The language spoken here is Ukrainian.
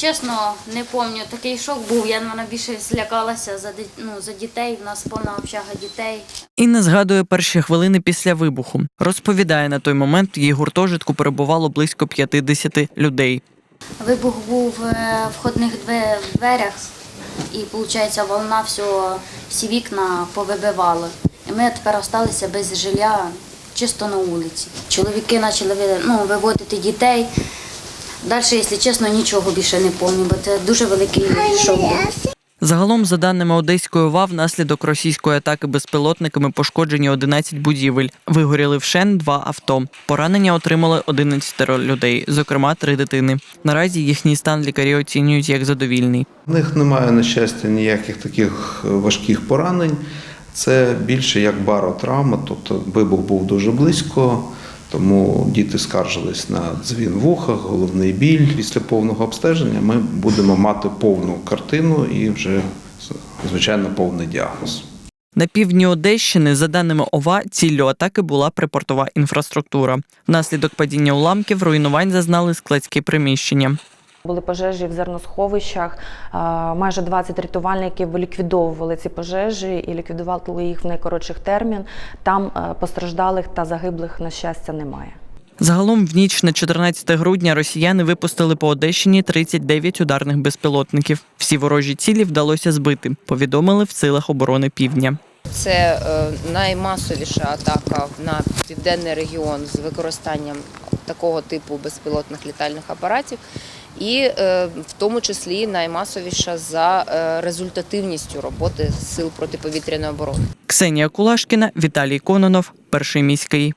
Чесно, не пам'ятаю. Такий шок був. Я мабуть, більше злякалася за, ну, за дітей. У нас повна общага дітей. Інна згадує перші хвилини після вибуху. Розповідає, на той момент в її гуртожитку перебувало близько 50 людей. Вибух був е, в входних дверях, і виходить, волна всього, всі вікна повибивала. І ми тепер залишилися без жилья, чисто на вулиці. Чоловіки почали ну, виводити дітей. Далі, якщо чесно, нічого більше не пам'ятаю, бо це дуже великий шок був. Загалом, за даними Одеської ОВА, внаслідок російської атаки безпілотниками пошкоджені 11 будівель. Вигоріли вшен два авто. Поранення отримали 11 людей, зокрема три дитини. Наразі їхній стан лікарі оцінюють як задовільний. В них немає, на щастя, ніяких таких е, важких поранень. Це більше як баротравма, тобто вибух був дуже близько, тому діти скаржились на дзвін в ухах, головний біль. Після повного обстеження ми будемо мати повну картину і вже, звичайно, повний діагноз. На півдні Одещини, за даними ОВА, ціллю атаки була припортова інфраструктура. Внаслідок падіння уламків руйнувань зазнали складські приміщення. Були пожежі в зерносховищах. Майже 20 рятувальників ліквідовували ці пожежі і ліквідували їх в найкоротших термін. Там е, постраждалих та загиблих, на щастя, немає. Загалом в ніч на 14 грудня росіяни випустили по Одещині 39 ударних безпілотників. Всі ворожі цілі вдалося збити, повідомили в силах оборони півдня. Це е, наймасовіша атака на південний регіон з використанням такого типу безпілотних літальних апаратів, і е, в тому числі наймасовіша за е, результативністю роботи сил протиповітряної оборони. Ксенія Кулашкіна, Віталій Кононов, перший міський.